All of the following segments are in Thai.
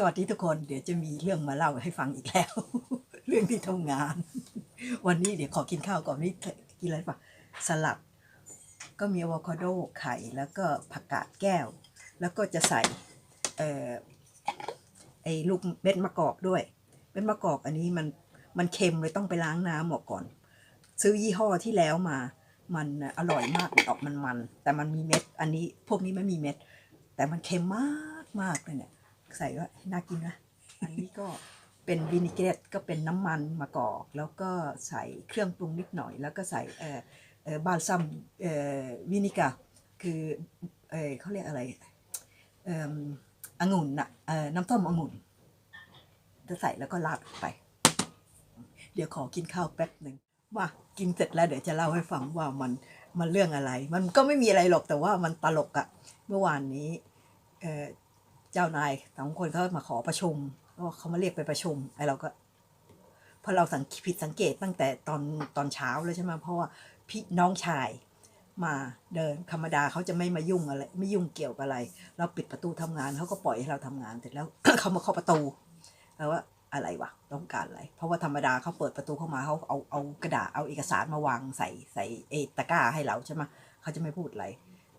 สวัสดีทุกคนเดี๋ยวจะมีเรื่องมาเล่าให้ฟังอีกแล้ว เรื่องที่ทำงาน วันนี้เดี๋ยวขอกินข้าวก่อนนี่กินอะไรปะสลัด ก็มีอะโวคาโดไข่แล้วก็ผักกาดแก้ว แล้วก็จะใส่เอ่อไอ้ลูกเม็ดมะกอกด้วยเม็ดมะกอกอันนี้มันมันเค็มเลยต้องไปล้างน้ำออกก่อน ซื้อยี่ห้อที่แล้วมา มันอร่อยมากออกมันมันแต่มันมีเม็ด อันนี้พวกนี้ไม่มีเม็ด แต่มันเค็มมากมากเลยเนี่ย ใส่ว่าน่ากินนะอันนี้ก็เป็นวินิเกรตก็เป็นน้ำมันมะกอก แล้วก็ใส่เครื่องปรุงนิดหน่อย แล้วก็ใส่เอ่อเอ่อบาลซัมเอ่อวินิกาคือเอ่อเขาเรียกอะไรเอ่อองุ่นน่ะเอ่อน้ำต้มองุ่นจะใส่แล้วก็ราดไป เดี๋ยวขอกินข้าวแป๊บหนึ่งว่ากินเสร็จแล้วเดี๋ยวจะเล่าให้ฟังว่ามันมันเรื่องอะไร มันก็ไม่มีอะไรหรอกแต่ว่ามันตลกอะเมื่อวานนี้เอ่อ เจ้านายสองคนเขามาขอประชุมก็เขามาเรียกไปประชุมไอ้เราก็เพราะเราสังผิดสังเกตตั้งแต่ตอนตอนเช้าเลยใช่ไหมเพราะว่าพี่น้องชายมาเดินธรรมดาเขาจะไม่มายุ่งอะไร ไม่ยุ่งเกี่ยวกับอะไร เราปิดประตูทำงานเขาก็ปล่อยให้เราทำงานเสร็จแล้วเขามาเคาะประตูแล้วว่าอะไรวะต้องการอะไร เพราะว่าธรรมดาเขาเปิดประตูเข้ามาเขาเอาเอากระดาษเอาเอกสารมาวางใส่ใส่เอตะกร้าให้เราใช่ไหมเขาจะไม่พูดอะไร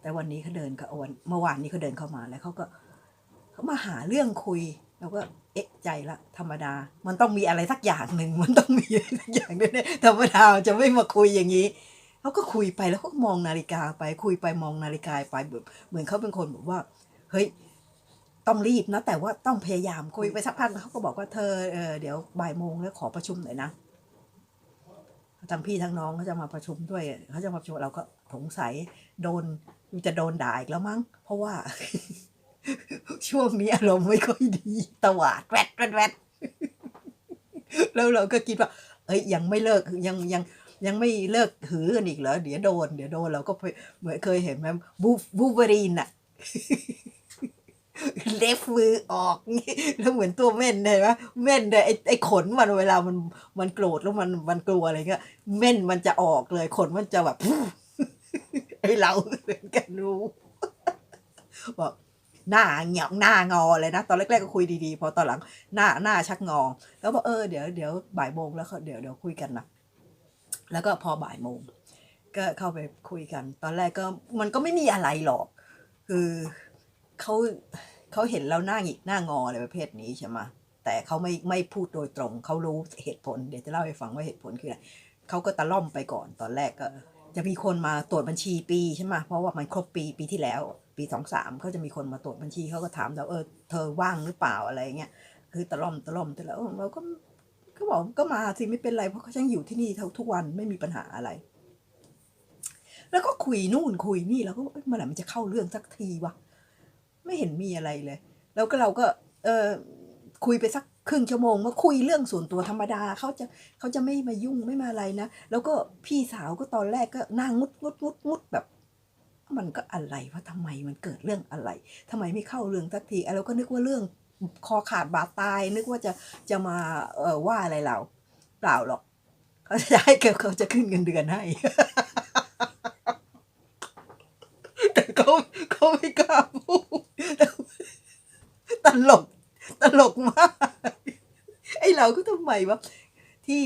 แต่วันนี้เขาเดินเขาวันเมื่อวานนี้เขาเดินเข้ามาแล้วเขาก็ เขามาหาเรื่องคุยเราก็เอ๊ะใจละ ธรรมดา มันต้องมีอะไรสักอย่างหนึ่งมันต้องมีอะไรสักอย่างแน่ๆธรรมดาจะไม่มาคุยอย่างนี้เขาก็คุยไปแล้วก็มองนาฬิกาไปคุยไปมองนาฬิกาไปแบบเหมือนเขาเป็นคนแบบว่า เฮ้ยต้องรีบนะ แต่ว่าต้องพยายามคุยไปสักพักเขาก็บอกว่าเธอเออเดี๋ยวบ่ายโมงแล้วขอประชุมหน่อยนะทั้งพี่ทั้งน้องเขาจะมาประชุมด้วยเขาจะมาประชุมเราก็สงสัยโดนจะโดนด่าอีกแล้วมั้ง เพราะว่า ช่วงนี้อารมณ์ไม่ค่อยดีตวาดแวดแวดแวดแล้วเราก็คิดว่า เอ้ยยังไม่เลิกยังยังยังไม่เลิกหือกันอีกเหรอเดี๋ยวโดนเดี๋ยวโดนเราก็เหมือนเคยเห็นไหมบูบูเบอรีนอะเล็บมือออกงี้แล้วเหมือนตัวเม่นเลยว่าเม่นเลยไอ้ไอ้ขนมันเวลามันมันโกรธแล้วมันมันกลัวอะไรเงี้ยเม่นมันจะออกเลยขนมันจะแบบไอ้เราเหมือนกันรู้บอก หน้าเหงียบหน้างอเลยนะ ตอนแรกๆก็คุยดีๆ พอตอนหลังหน้าหน้าชักงอ แล้วบอกเออเดี๋ยวเดี๋ยวบ่ายโมงแล้วเขาเดี๋ยวเดี๋ยวคุยกันนะแล้วก็พอบ่ายโมงก็เข้าไปคุยกัน ตอนแรกก็มันก็ไม่มีอะไรหรอก คือเขาเขาเห็นเราหน้าหงิกหน้างออะไรประเภทนี้ใช่ไหมแต่เขาไม่ไม่พูดโดยตรงเขารู้เหตุผล เดี๋ยวจะเล่าให้ฟังว่าเหตุผลคืออะไรเขาก็ตะล่อมไปก่อนตอนแรกก็ จะมีคนมาตรวจบัญชีปีใช่ไหมเพราะว่ามันครบปีปีที่แล้ว ปีสองสามเขาจะมีคนมาตรวจบัญชีเขาก็ถามเราเออเธอว่างหรือเปล่าอะไรเงี้ยคือตะล่อมตะล่อมแต่แล้วเราก็ก็บอกก็มาสิไม่เป็นไรเพราะเขายังอยู่ที่นี่ทุกวันไม่มีปัญหาอะไร แล้วก็คุยนู่นคุยนี่แล้วก็เอ้ยเมื่อไหร่มันจะเข้าเรื่องสักทีวะไม่เห็นมีอะไรเลย แล้วก็เราก็ เออคุยไปสักครึ่งชั่วโมงมาคุยเรื่องส่วนตัวธรรมดาเขาจะเขาจะไม่มายุ่งไม่มาอะไรนะ แล้วก็พี่สาวก็ตอนแรกก็นั่งงุดงุดงุดงุดแบบ มันก็อะไรว่าทำไมมันเกิดเรื่องอะไรทำไมไม่เข้าเรื่องสักทีเราก็นึกว่าเรื่องคอขาดบาดตาย นึกว่าจะจะมาเออว่าอะไรเรา เปล่าหรอก เขาจะให้เขาเขาจะขึ้นเงินเดือนให้แต่เขาเขาไม่กล้าพูดตลกตลกมากไอเราก็ทำไมวะที่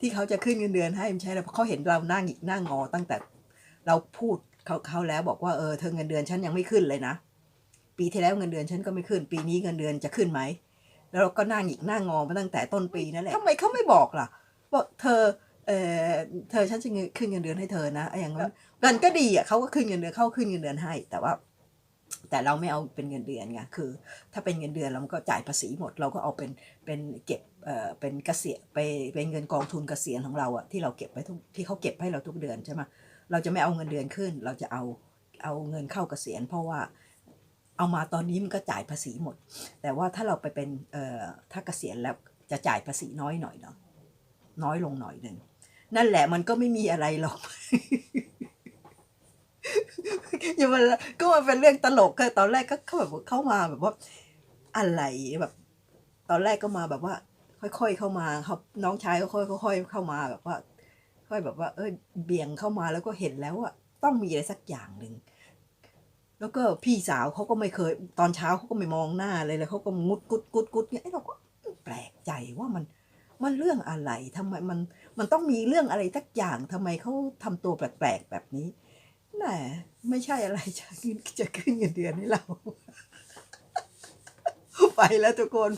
ที่เขาจะขึ้นเงินเดือนให้ไม่ใช่แล้วเพราะเขาเห็นเราน้าหงิกหน้างอตั้งแต่เราพูด เขาเขาแล้วบอกว่าเออเธอเงินเดือนฉันยังไม่ขึ้นเลยนะ ปีที่แล้วเงินเดือนฉันก็ไม่ขึ้น ปีนี้เงินเดือนจะขึ้นไหมแล้วเราก็หน้าหงิกหน้างอมาตั้งแต่ต้นปีนั่นแหละทำไมเขาไม่บอกล่ะบอกเธอเออเธอฉันจะเงินขึ้นเงินเดือนให้เธอนะไอ้อย่างนั้นมันก็ดีอะเขาก็ขึ้นเงินเดือนเขาขึ้นเงินเดือนให้ แต่ว่า แต่เราไม่เอาเป็นเงินเดือนไงคือ ถ้าเป็นเงินเดือนเราก็จ่ายภาษีหมด เราก็เอาเป็นเป็นเก็บเอ่อเป็นเกษียณไปเป็นเงินกองทุนเกษียณของเราอะที่เราเก็บไว้ทุกที่เขาเก็บให้เราทุกเดือนใช่ไหม เราจะไม่เอาเงินเดือนขึ้น เราจะเอาเอาเงินเข้าเกษียณ เพราะว่าเอามาตอนนี้มันก็จ่ายภาษีหมด แต่ว่าถ้าเราไปเป็นเอ่อถ้าเกษียณแล้วจะจ่ายภาษีน้อยหน่อยเนาะน้อยลงหน่อยหนึ่งนั่นแหละมันก็ไม่มีอะไรหรอกอย่ามาก็มันเป็นเรื่องตลกคือตอนแรกก็เขาแบบเข้ามาแบบว่าอะไรแบบ ตอนแรกก็มาแบบว่า ค่อย ๆ เข้ามาครับน้องชายก็ค่อยๆเข้ามาแบบว่า ค่อยแบบว่า เออเบี่ยงเข้ามาแล้วก็เห็นแล้วว่าต้องมีอะไรสักอย่างหนึ่งแล้วก็พี่สาวเขาก็ไม่เคย ตอนเช้าเขาก็ไม่มองหน้าเลยเลยเขาก็งุดกุดกุดกุดเนี่ยเราก็แปลกใจว่ามันมันเรื่องอะไรทำไมมันมันต้องมีเรื่องอะไรสักอย่างทำไมเขาทำตัวแปลกๆแบบนี้น่ไม่ใช่อะไรจะขึ้นจะขึ้นเงินเดือนให้เรา ไปแล้วทุกคน